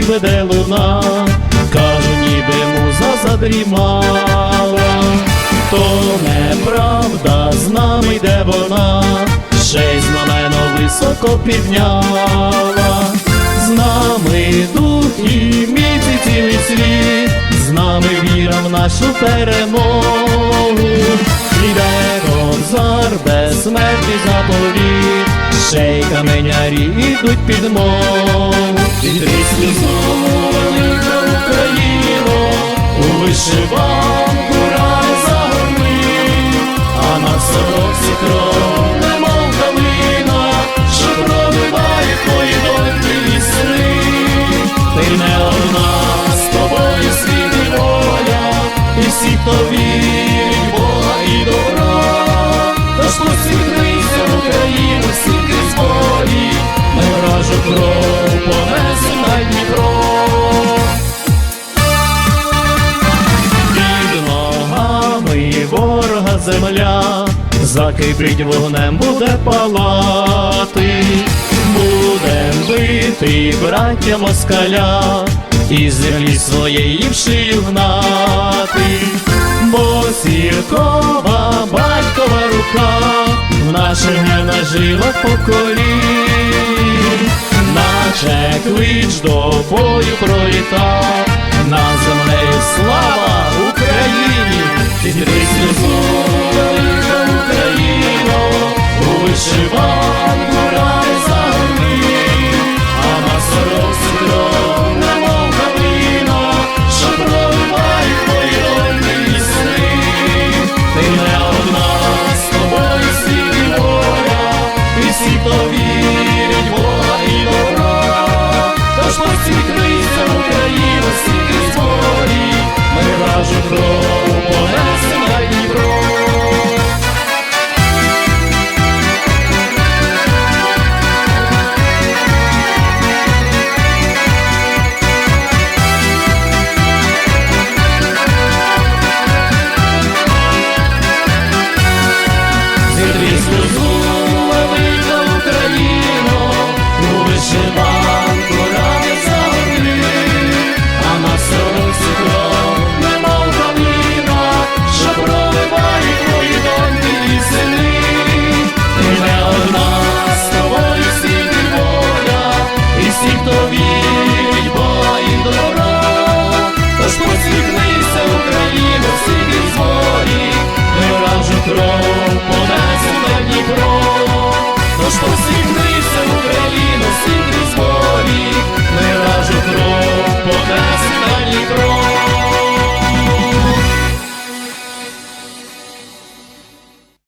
веде луна, кажу, ніби муза задрімала, то неправда, з нами йде вона, ще й знамено високо підняла, з нами дух і міці цілий світ, з нами віра в нашу перемогу, іде кобзар безсмертний заповіт, ще й каменярі ідуть під. Велика Україно, у вишиванку рай загорни, а на сорочці кров, немов калина, що пробиває твої доньки і сни. Ти не одна, з тобою світ воля, і всі, хто вірить Бога і добра, тож посвітлися в Україну всі крізь волі, не вражу кров, понесе Дніпро. Під ногами ворога земля, закипить вогнем буде палати, будем бити браття москаля, і землі своєї в гнати, бо сіркова батькова рука. В наших генах жилах поколінь наче клич до бою пролітав, над землею слава Україні, сльозу, велика Україно, у вишиванку